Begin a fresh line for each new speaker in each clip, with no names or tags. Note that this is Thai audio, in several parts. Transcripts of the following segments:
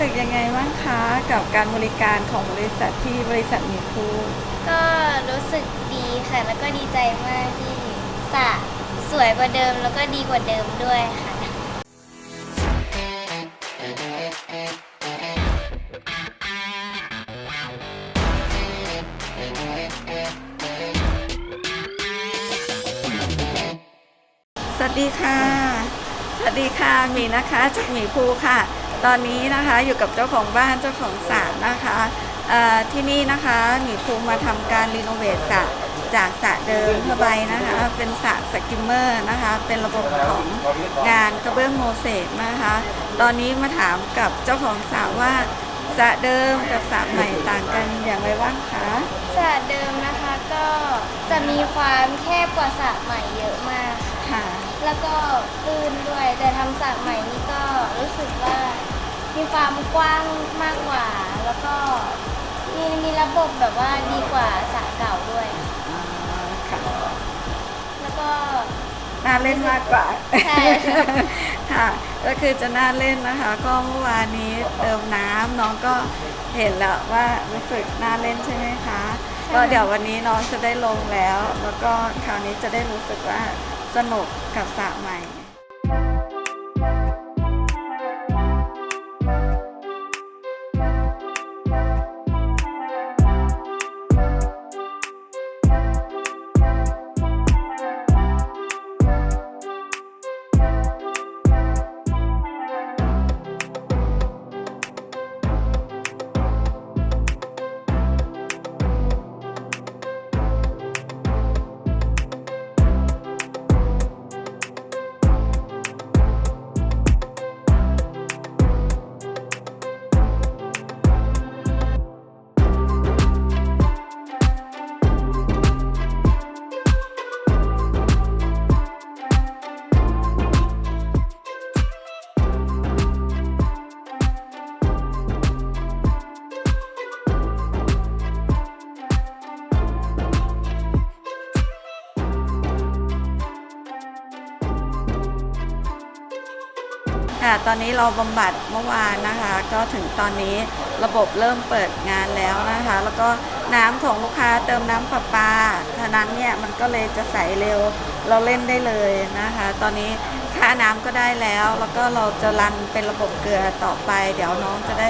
สึกยังไงบ้างคะกับการบริการของบริษัทที่บริษัทมีคู
ก็รู้สึกดีค่ะ แล้วก็ดีใจมากที่สระสวยกว่าเดิมแล้วก็ดีกว่าเดิมด้วยค่ะ
สวัสดีค่ะ สวัสดีค่ะหมีนะคะจากหมีภูค่ะ ตอนนี้นะคะอยู่กับเจ้าของบ้านเจ้าของสระนะคะเอ่อที่นี่นะคะหมีภูมาทำการรีโนเวทสระจากสระเดิมผ้าใบนะคะ เป็นสระสกิมเมอร์นะคะ เป็นระบบของงานกระเบื้องโมเสกนะคะ ตอนนี้มาถามกับเจ้าของสระว่าสระเดิมกับสระใหม่ต่างกันอย่างไรบ้างคะ
สระเดิมนะคะก็จะมีความแคบกว่าสระใหม่เยอะมากค่ะ
ค่ะ
แล้วก็ตื้นด้วยแต่ทำสระใหม่นี่ก็รู้สึกว่า มีความกว้างมากกว่า แล้วก็มีมีระบบแบบว่าดีกว่าสระเก่าด้วย
อ่าค่ะ
แล้วก็
น่าเล่นมากกว่า
ใช่ค่ะ
ค่ะก็คือจะน่าเล่นนะคะ ก็เมื่อวานนี้เติมน้ำน้องก็เห็นแล้วว่ารู้สึกน่าเล่นใช่ไหมคะ ก็เดี๋ยววันนี้น้องจะได้ลงแล้ว แล้วก็คราวนี้จะได้รู้สึกว่าสนุกกับสระใหม่ ค่ะ ตอนนี้เราบำบัดเมื่อวานนะคะ ก็ถึงตอนนี้ระบบเริ่มเปิดงานแล้วนะคะ แล้วก็น้ำของลูกค้าเติมน้ำประปาฉะนั้นเนี่ยมันก็เลยจะใสเร็ว เราเล่นได้เลยนะคะ ตอนนี้ค่าน้ำก็ได้แล้ว แล้วก็เราจะรันเป็นระบบเกลือต่อไป เดี๋ยวน้องจะได้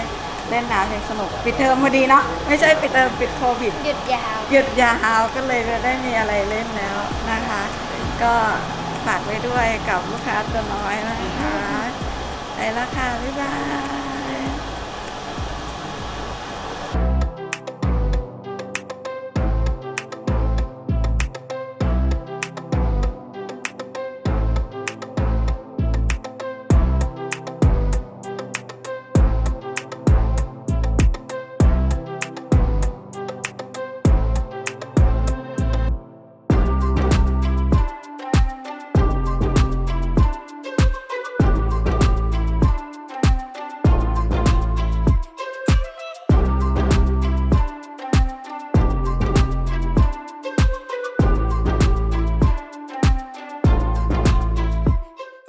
เล่นน้ำอย่างสนุก ปิดเทอมพอดีเนาะ ไม่ใช่ปิดเทอมปิดโควิด
หยุดยาว
หยุดยาวก็เลยจะได้มีอะไรเล่นแล้วนะคะ ก็ฝากไว้ด้วยกับลูกค้าตัวน้อยนะคะ ไปแล้วค่ะ บ๊ายบาย